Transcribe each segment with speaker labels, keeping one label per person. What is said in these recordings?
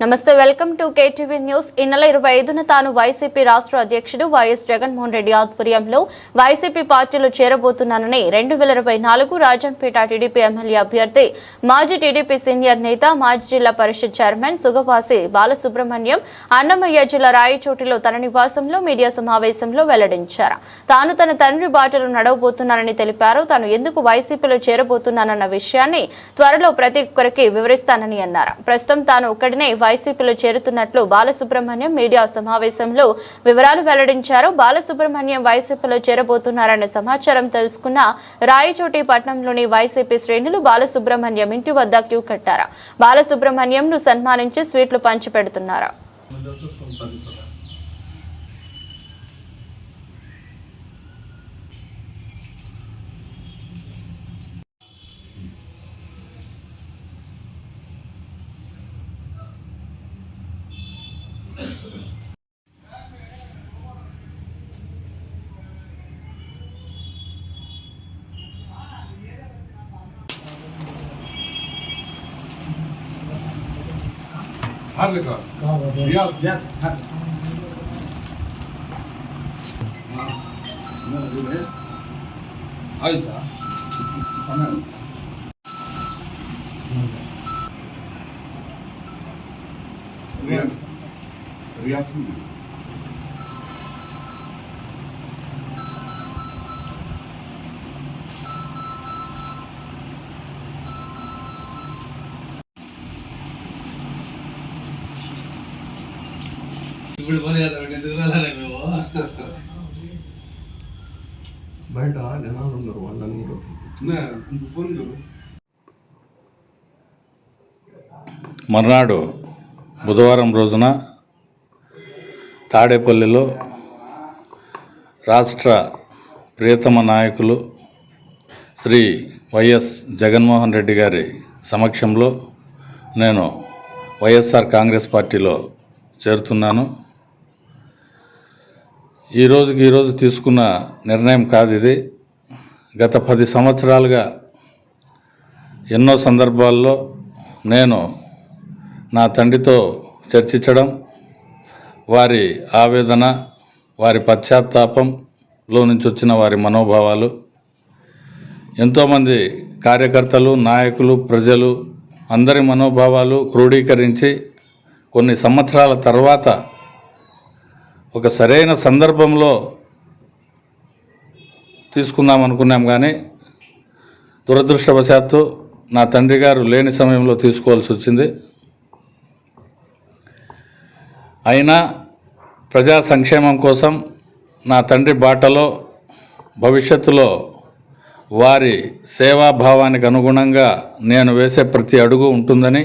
Speaker 1: నమస్తే welcome to KTV news. ఈ నెల ఇరవై ఐదున తాను వైసీపీ రాష్ట్ర అధ్యక్షుడు వైఎస్ జగన్మోహన్ రెడ్డి ఆధ్వర్యంలో వైసీపీ పార్టీలో చేరబోతున్నానని రెండు వేల ఇరవై నాలుగు రాజంపేట టీడీపీ ఎమ్మెల్యే అభ్యర్థి మాజీ టీడీపీ సీనియర్ నేత మాజీ జిల్లా పరిషత్ చైర్మన్ సుగవాసి బాలసుబ్రహ్మణ్యం అన్నమయ్య జిల్లా రాయచోటిలో తన నివాసంలో మీడియా సమావేశంలో వెల్లడించారు. తాను తన తండ్రి బాటలో నడవబోతున్నానని తెలిపారు. తాను ఎందుకు వైసీపీలో చేరబోతున్నానన్న విషయాన్ని త్వరలో ప్రతి ఒక్కరికి వివరిస్తానని అన్నారు. ప్రస్తుతం తాను ఒక్కడినే వైసీపీలో చేరుతున్నట్లు బాలసుబ్రహ్మణ్యం మీడియా సమావేశంలో వివరాలు వెల్లడించారు. బాలసుబ్రహ్మణ్యం వైసీపీలో చేరబోతున్నారన్న సమాచారం తెలుసుకున్న రాయచోటి పట్టణంలోని వైసీపీ శ్రేణులు బాలసుబ్రహ్మణ్యం ఇంటి వద్ద క్యూ కట్టారు. బాలసుబ్రహ్మణ్యంను సన్మానించి స్వీట్లు పంచిపెడుతున్నారు.
Speaker 2: हाथ लगा रियाज ಆಯ್ತಾ ರಿಯಾಜ್
Speaker 3: రియాసం
Speaker 4: బయట జనాలు ఉన్నారు
Speaker 2: వాళ్ళని
Speaker 5: మర్నాడు బుధవారం రోజున తాడేపల్లిలో రాష్ట్ర ప్రియతమ నాయకులు శ్రీ వైఎస్ జగన్మోహన్ రెడ్డి గారి సమక్షంలో నేను వైఎస్ఆర్ కాంగ్రెస్ పార్టీలో చేరుతున్నాను. ఈ రోజుకి ఈరోజు తీసుకున్న నిర్ణయం కాదు ఇది. గత పది సంవత్సరాలుగా ఎన్నో సందర్భాల్లో నేను నా తండ్రితో చర్చించడం వారి ఆవేదన వారి పశ్చాత్తాపంలో నుంచి వచ్చిన వారి మనోభావాలు. ఎంతోమంది కార్యకర్తలు నాయకులు ప్రజలు అందరి మనోభావాలు క్రోడీకరించి కొన్ని సంవత్సరాల తర్వాత ఒక సరైన సందర్భంలో తీసుకుందాం అనుకున్నాం కానీ దురదృష్టవశాత్తు నా తండ్రి గారు లేని సమయంలో తీసుకోవాల్సి వచ్చింది. అయినా ప్రజా సంక్షేమం కోసం నా తండ్రి బాటలో భవిష్యత్తులో వారి సేవాభావానికి అనుగుణంగా నేను వేసే ప్రతి అడుగు ఉంటుందని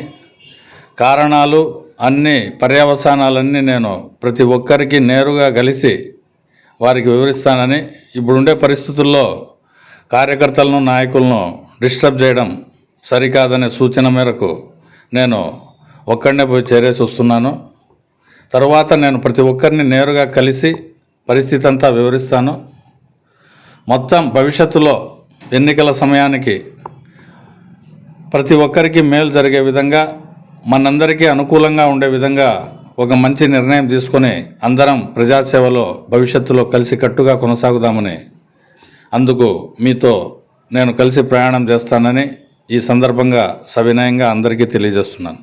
Speaker 5: కారణాలు అన్ని పర్యవసానాలన్నీ నేను ప్రతి ఒక్కరికి నేరుగా కలిసి వారికి వివరిస్తానని ఇప్పుడుండే పరిస్థితుల్లో కార్యకర్తలను నాయకులను డిస్టర్బ్ చేయడం సరికాదనే సూచన మేరకు నేను ఒక్కడనే పోయి చేరేసి వస్తున్నాను. తర్వాత నేను ప్రతి ఒక్కరిని నేరుగా కలిసి పరిస్థితి అంతా వివరిస్తాను. మొత్తం భవిష్యత్తులో ఎన్నికల సమయానికి ప్రతి ఒక్కరికి మేలు జరిగే విధంగా మనందరికీ అనుకూలంగా ఉండే విధంగా ఒక మంచి నిర్ణయం తీసుకొని అందరం ప్రజాసేవలో భవిష్యత్తులో కలిసి కట్టుగా కొనసాగుదామని అందుకు మీతో నేను కలిసి ప్రయాణం చేస్తానని ఈ సందర్భంగా సవినయంగా అందరికీ తెలియజేస్తున్నాను.